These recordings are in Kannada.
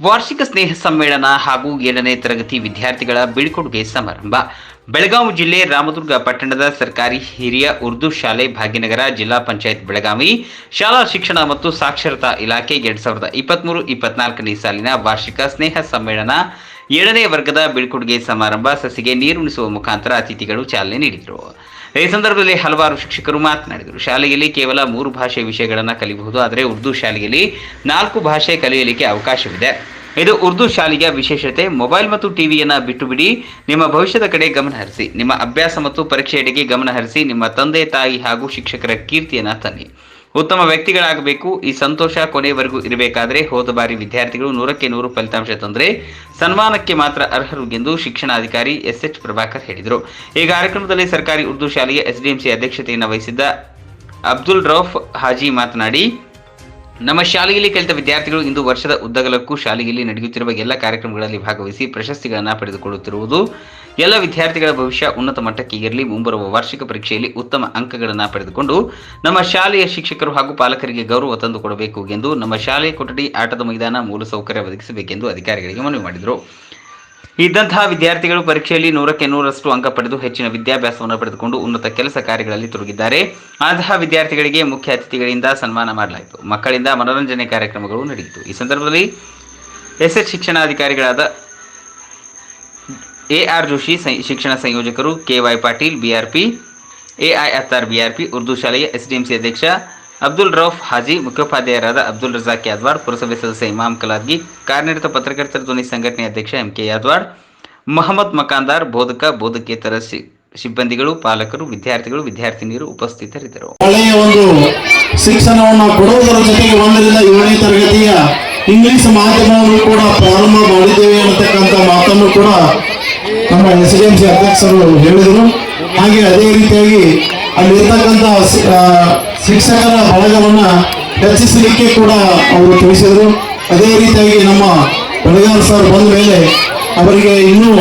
ವಾರ್ಷಿಕ ಸ್ನೇಹ ಸಮ್ಮೇಳನ ಹಾಗೂ ಏಳನೇ ತರಗತಿ ವಿದ್ಯಾರ್ಥಿಗಳ ಬೀಳ್ಕೊಡುಗೆ ಸಮಾರಂಭ. ಬೆಳಗಾವಿ ಜಿಲ್ಲೆ ರಾಮದುರ್ಗ ಪಟ್ಟಣದ ಸರ್ಕಾರಿ ಹಿರಿಯ ಉರ್ದು ಶಾಲೆ ಭಾಗ್ಯನಗರ ಜಿಲ್ಲಾ ಪಂಚಾಯತ್ ಬೆಳಗಾವಿ ಶಾಲಾ ಶಿಕ್ಷಣ ಮತ್ತು ಸಾಕ್ಷರತಾ ಇಲಾಖೆ ಎರಡ್ ಸಾವಿರದ ಇಪ್ಪತ್ಮೂರು ಇಪ್ಪತ್ನಾಲ್ಕನೇ ಸಾಲಿನ ವಾರ್ಷಿಕ ಸ್ನೇಹ ಸಮ್ಮೇಳನ ಏಳನೇ ವರ್ಗದ ಬೀಳ್ಕೊಡುಗೆ ಸಮಾರಂಭ ಸಸಿಗೆ ನೀರುಣಿಸುವ ಮುಖಾಂತರ ಅತಿಥಿಗಳು ಚಾಲನೆ ನೀಡಿದರು. ಈ ಸಂದರ್ಭದಲ್ಲಿ ಹಲವಾರು ಶಿಕ್ಷಕರು ಮಾತನಾಡಿದರು. ಶಾಲೆಯಲ್ಲಿ ಕೇವಲ ಮೂರು ಭಾಷೆ ವಿಷಯಗಳನ್ನು ಕಲಿಯಬಹುದು ಆದರೆ ಉರ್ದು ಶಾಲೆಯಲ್ಲಿ ನಾಲ್ಕು ಭಾಷೆ ಕಲಿಯಲಿಕ್ಕೆ ಅವಕಾಶವಿದೆ. ಇದು ಉರ್ದು ಶಾಲೆಯ ವಿಶೇಷತೆ. ಮೊಬೈಲ್ ಮತ್ತು ಟಿವಿಯನ್ನು ಬಿಟ್ಟು ಬಿಡಿ ನಿಮ್ಮ ಭವಿಷ್ಯದ ಕಡೆ ಗಮನ ಹರಿಸಿ. ನಿಮ್ಮ ಅಭ್ಯಾಸ ಮತ್ತು ಪರೀಕ್ಷೆಯಡೆಗೆ ಗಮನ ಹರಿಸಿ ನಿಮ್ಮ ತಂದೆ, ತಾಯಿ ಹಾಗೂ ಶಿಕ್ಷಕರ ಕೀರ್ತಿಯನ್ನು ತನ್ನಿ. ಉತ್ತಮ ವ್ಯಕ್ತಿಗಳಾಗಬೇಕು. ಈ ಸಂತೋಷ ಕೊನೆವರೆಗೂ ಇರಬೇಕಾದರೆ ಹೋದ ಬಾರಿ ವಿದ್ಯಾರ್ಥಿಗಳು ನೂರಕ್ಕೆ ನೂರು ಫಲಿತಾಂಶ ತಂದರೆ ಸನ್ಮಾನಕ್ಕೆ ಮಾತ್ರ ಅರ್ಹರು ಎಂದು ಶಿಕ್ಷಣಾಧಿಕಾರಿ ಎಸ್ ಎಚ್ ಪ್ರಭಾಕರ್ ಹೇಳಿದರು. ಈ ಕಾರ್ಯಕ್ರಮದಲ್ಲಿ ಸರ್ಕಾರಿ ಉರ್ದು ಶಾಲೆಯ ಎಸ್ಡಿಎಂಸಿ ಅಧ್ಯಕ್ಷತೆಯನ್ನು ವಹಿಸಿದ್ದ ಅಬ್ದುಲ್ ರೌಫ್ ಹಾಜಿ ಮಾತನಾಡಿ ನಮ್ಮ ಶಾಲೆಯಲ್ಲಿ ಕಲಿತ ವಿದ್ಯಾರ್ಥಿಗಳು ಇಂದು ವರ್ಷದ ಉದ್ದಗಲಕ್ಕೂ ಶಾಲೆಯಲ್ಲಿ ನಡೆಯುತ್ತಿರುವ ಎಲ್ಲ ಕಾರ್ಯಕ್ರಮಗಳಲ್ಲಿ ಭಾಗವಹಿಸಿ ಪ್ರಶಸ್ತಿಗಳನ್ನು ಪಡೆದುಕೊಳ್ಳುತ್ತಿರುವುದು ಎಲ್ಲ ವಿದ್ಯಾರ್ಥಿಗಳ ಭವಿಷ್ಯ ಉನ್ನತ ಮಟ್ಟಕ್ಕೆ ಇರಲಿ ಮುಂಬರುವ ವಾರ್ಷಿಕ ಪರೀಕ್ಷೆಯಲ್ಲಿ ಉತ್ತಮ ಅಂಕಗಳನ್ನು ಪಡೆದುಕೊಂಡು ನಮ್ಮ ಶಾಲೆಯ ಶಿಕ್ಷಕರು ಹಾಗೂ ಪಾಲಕರಿಗೆ ಗೌರವ ತಂದುಕೊಡಬೇಕು ಎಂದು ನಮ್ಮ ಶಾಲೆಯ ಕೊಠಡಿ, ಆಟದ ಮೈದಾನ ಮೂಲಸೌಕರ್ಯ ಒದಗಿಸಬೇಕೆಂದು ಅಧಿಕಾರಿಗಳಿಗೆ ಮನವಿ ಮಾಡಿದರು. ಇದ್ದಂತಹ ವಿದ್ಯಾರ್ಥಿಗಳು ಪರೀಕ್ಷೆಯಲ್ಲಿ ನೂರಕ್ಕೆ ನೂರಷ್ಟು ಅಂಕ ಪಡೆದು ಹೆಚ್ಚಿನ ವಿದ್ಯಾಭ್ಯಾಸವನ್ನು ಪಡೆದುಕೊಂಡು ಉನ್ನತ ಕೆಲಸ ಕಾರ್ಯಗಳಲ್ಲಿ ತೊಡಗಿದ್ದಾರೆ. ಅಂತಹ ವಿದ್ಯಾರ್ಥಿಗಳಿಗೆ ಮುಖ್ಯ ಅತಿಥಿಗಳಿಂದ ಸನ್ಮಾನ ಮಾಡಲಾಯಿತು. ಮಕ್ಕಳಿಂದ ಮನೋರಂಜನೆ ಕಾರ್ಯಕ್ರಮಗಳು ನಡೆಯಿತು. ಈ ಸಂದರ್ಭದಲ್ಲಿ ಎಸ್ಎಚ್ ಶಿಕ್ಷಣಾಧಿಕಾರಿಗಳಾದ ಎ ಆರ್ ಜೋಶಿ ಶಿಕ್ಷಣ ಸಂಯೋಜಕರು K Y Patil, BRP AI Attar, BRP Urdu ಶಾಲೆಯ ಎಸ್ಡಿಎಂಸಿ ಅಧ್ಯಕ್ಷ ಅಬ್ದುಲ್ ರೌಫ್ ಹಾಜಿ ಮುಖ್ಯೋಪಾಧ್ಯಾಯರಾದ ಅಬ್ದುಲ್ ರಜಾಕ್ ಯಾದ್ವಾಡ್ ಪುರಸಭೆ ಸದಸ್ಯ ಇಮಾಮ್ ಕಲಾದ್ಗಿ, ಕಾರ್ಯನಿರತ ಪತ್ರಕರ್ತರ ಧ್ವನಿ ಸಂಘಟನೆ ಅಧ್ಯಕ್ಷ ಎಂ ಕೆ ಯಾದ್ವಾಡ್ ಮೊಹಮ್ಮದ್ ಮಕಾಂದಾರ್, ಬೋಧಕ, ಬೋಧಕೇತರ ಸಿಬ್ಬಂದಿಗಳು, ಪಾಲಕರು, ವಿದ್ಯಾರ್ಥಿಗಳು, ವಿದ್ಯಾರ್ಥಿನಿಯರು ಉಪಸ್ಥಿತರಿದ್ದರು. ಒಂದು ಶಿಕ್ಷಣವನ್ನು ಕೊಡುವುದರ ಜೊತೆಗೆ ಒಂದರಿಂದ ಏಳನೇ ತರಗತಿಯ ಇಂಗ್ಲಿಷ್ ಮಾಧ್ಯಮವನ್ನು ಕೂಡ ಪ್ರಾರಂಭ ಮಾಡಿದ್ದೇವೆ ಅನ್ನತಕ್ಕಂಥ ಮಾತನ್ನು ಕೂಡ ನಮ್ಮ ಎಸ್ ಡಿ ಎಂ ಸಿ ಅಧ್ಯಕ್ಷರು ಹೇಳಿದರು. ಹಾಗೆ ಅದೇ ರೀತಿಯಾಗಿ ಅಲ್ಲಿರ್ತಕ್ಕಂಥ ಶಿಕ್ಷಕರ ಬಳಗವನ್ನು ಹೆಚ್ಚಿಸಲಿಕ್ಕೆ ಕೂಡ ಅವರು ತಿಳಿಸಿದರು. ಅದೇ ರೀತಿಯಾಗಿ ನಮ್ಮ ಬೆಳಗಾವಿ ಸರ್ ಬಂದ ಮೇಲೆ ಅವರಿಗೆ ಇನ್ನೂ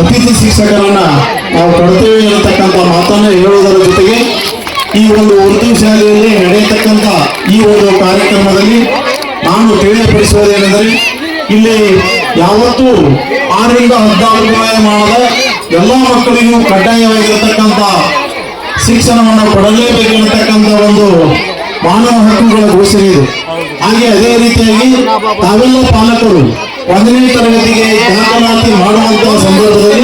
ಅತಿಥಿ ಶಿಕ್ಷಕರನ್ನು ನಾವು ಕೊಡ್ತೇವೆ ಅನ್ನತಕ್ಕಂಥ ಮಾತನ್ನು ಹೇಳುವುದರ ಜೊತೆಗೆ ಈ ಒಂದು ಉರ್ದು ಶಾಲೆಯಲ್ಲಿ ನಡೆಯತಕ್ಕಂಥ ಈ ಒಂದು ಕಾರ್ಯಕ್ರಮದಲ್ಲಿ ನಾನು ತಿಳಿಯಪಡಿಸುವುದೇನೆಂದರೆ ಇಲ್ಲಿ ಯಾವತ್ತೂ ಆರರಿಂದ ಹದಿನಾರು ವಯೋಮಾನದ ಎಲ್ಲ ಮಕ್ಕಳಿಗೂ ಕಡ್ಡಾಯವಾಗಿರತಕ್ಕಂಥ ಶಿಕ್ಷಣವನ್ನು ಕೊಡಲೇಬೇಕೆನ್ನತಕ್ಕಂಥ ಒಂದು ಮಾನವ ಹಕ್ಕುಗಳ ಘೋಷಣೆ ಇದೆ. ಹಾಗೆ ಅದೇ ರೀತಿಯಾಗಿ ತಾವೆಲ್ಲ ಪಾಲಕರು ಒಂದನೇ ತರಗತಿಗೆ ದಾಖಲಾತಿ ಮಾಡುವಂತಹ ಸಂದರ್ಭದಲ್ಲಿ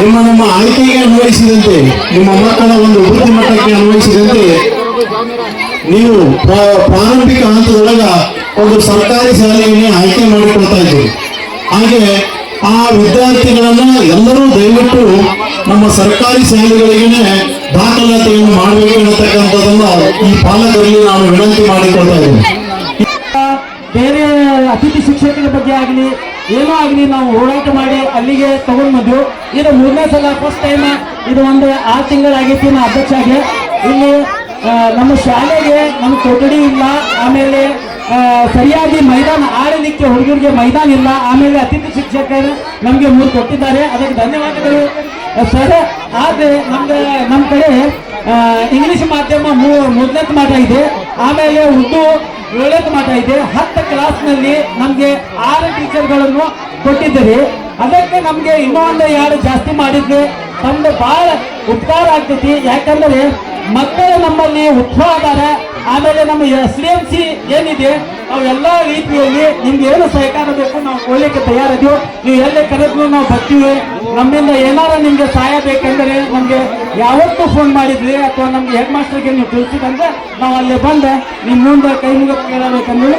ನಿಮ್ಮ ನಿಮ್ಮ ಆಯ್ಕೆಗೆ ಅನ್ವಯಿಸಿದಂತೆ, ನಿಮ್ಮ ಮಕ್ಕಳ ಒಂದು ಬುದ್ಧಿಮಟ್ಟಕ್ಕೆ ಅನ್ವಯಿಸಿದಂತೆ ನೀವು ಪ್ರ- ಪ್ರಾರಂಭಿಕ ಹಂತದೊಳಗ ಒಂದು ಸರ್ಕಾರಿ ಶಾಲೆಯನ್ನೇ ಆಯ್ಕೆ ಮಾಡಿಕೊಳ್ತಾ ಇದ್ದೀರಿ. ಹಾಗೆ ಆ ವಿದ್ಯಾರ್ಥಿಗಳನ್ನ ಎಲ್ಲರೂ ದಯವಿಟ್ಟು ನಮ್ಮ ಸರ್ಕಾರಿ ಶಾಲೆಗಳಿಗೆ ದಾಖಲಾತಿಯನ್ನು ಮಾಡಬೇಕು ಅನ್ನತಕ್ಕಂಥದ್ದನ್ನ ಈ ಪಾಲಕರಲ್ಲಿ ನಾನು ವಿನಂತಿ ಮಾಡಿಕೊಳ್ತಾ ಇದ್ದೇನೆ. ಬೇರೆ ಅತಿಥಿ ಶಿಕ್ಷಕರ ಬಗ್ಗೆ ಆಗಲಿ, ಏನೋ ಆಗಲಿ ನಾವು ಹೋರಾಟ ಮಾಡಿ ಅಲ್ಲಿಗೆ ತಗೊಂಡು ಬಂದ್ವು ಇದು ಮೂರನೇ ಸಲ ಫಸ್ಟ್ ಟೈಮ್ ಇದು ಒಂದು ಆರು ತಿಂಗಳಾಗೈತಿ ನಾ ಅಧ್ಯಕ್ಷ ಇಲ್ಲಿ ನಮ್ಮ ಶಾಲೆಗೆ ನಮ್ಮ ಕೊಠಡಿ ಇಲ್ಲ, ಆಮೇಲೆ ಸರಿಯಾಗಿ ಮೈದಾನ ಆಡಲಿಕ್ಕೆ ಹುಡುಗರಿಗೆ ಮೈದಾನ ಇಲ್ಲ. ಆಮೇಲೆ ಅತಿಥಿ ಶಿಕ್ಷಕರು ನಮಗೆ ಮೂರು ಕೊಟ್ಟಿದ್ದಾರೆ. ಅದಕ್ಕೆ ಧನ್ಯವಾದಗಳು. ಸರ್, ಆದರೆ ನಮ್ಗೆ ನಮ್ಮ ಕಡೆ ಇಂಗ್ಲೀಷ್ ಮಾಧ್ಯಮ ಮೊದಲನೇ ಮಾಟ ಇದೆ. ಆಮೇಲೆ ಉರ್ದು ಏಳನೇ ಮಾಟ ಇದೆ. ಹತ್ತು ಕ್ಲಾಸ್ನಲ್ಲಿ ನಮಗೆ ಆರು ಟೀಚರ್ಗಳನ್ನು ಕೊಟ್ಟಿದ್ದೀರಿ. ಅದಕ್ಕೆ ನಮಗೆ ಇನ್ನೊಂದು ಯಾರು ಜಾಸ್ತಿ ಮಾಡಿದ್ರೆ ನಮ್ದು ಭಾಳ ಉಪಕಾರ ಆಗ್ತೈತಿ. ಯಾಕಂದರೆ ಮಕ್ಕಳು ನಮ್ಮಲ್ಲಿ ಅದಾರ ಆಮೇಲೆ ನಮ್ಮ ಎಸ್ ಡಿ ಎಂ ಸಿ ಏನಿದೆ ಅವೆಲ್ಲ ರೀತಿಯಲ್ಲಿ ನಿಮ್ಗೆ ಏನು ಸಹಕಾರ ಬೇಕು ನಾವು ಕೊಡ್ಲಿಕ್ಕೆ ತಯಾರಿದ್ದೀವಿ, ನೀವು ಎಲ್ಲೇ ಕರೆದ್ರು ನಾವು ಬರ್ತೀವಿ. ನಮ್ಮಿಂದ ಏನಾರ ನಿಮ್ಗೆ ಸಹಾಯ ಬೇಕಂದ್ರೆ ನಮ್ಗೆ ಯಾವತ್ತೂ ಫೋನ್ ಮಾಡಿದ್ರಿ ಅಥವಾ ನಮ್ಗೆ ಹೆಡ್ ಮಾಸ್ಟರ್ಗೆ ನೀವು ತಿಳಿಸಿದಂದ್ರೆ ನಾವು ಅಲ್ಲಿ ಬಂದು ನಿಮ್ಮ ಮುಂದೆ ಕೈ ಮುಗಿದ ಕೇಳಬೇಕಂದ್ರೆ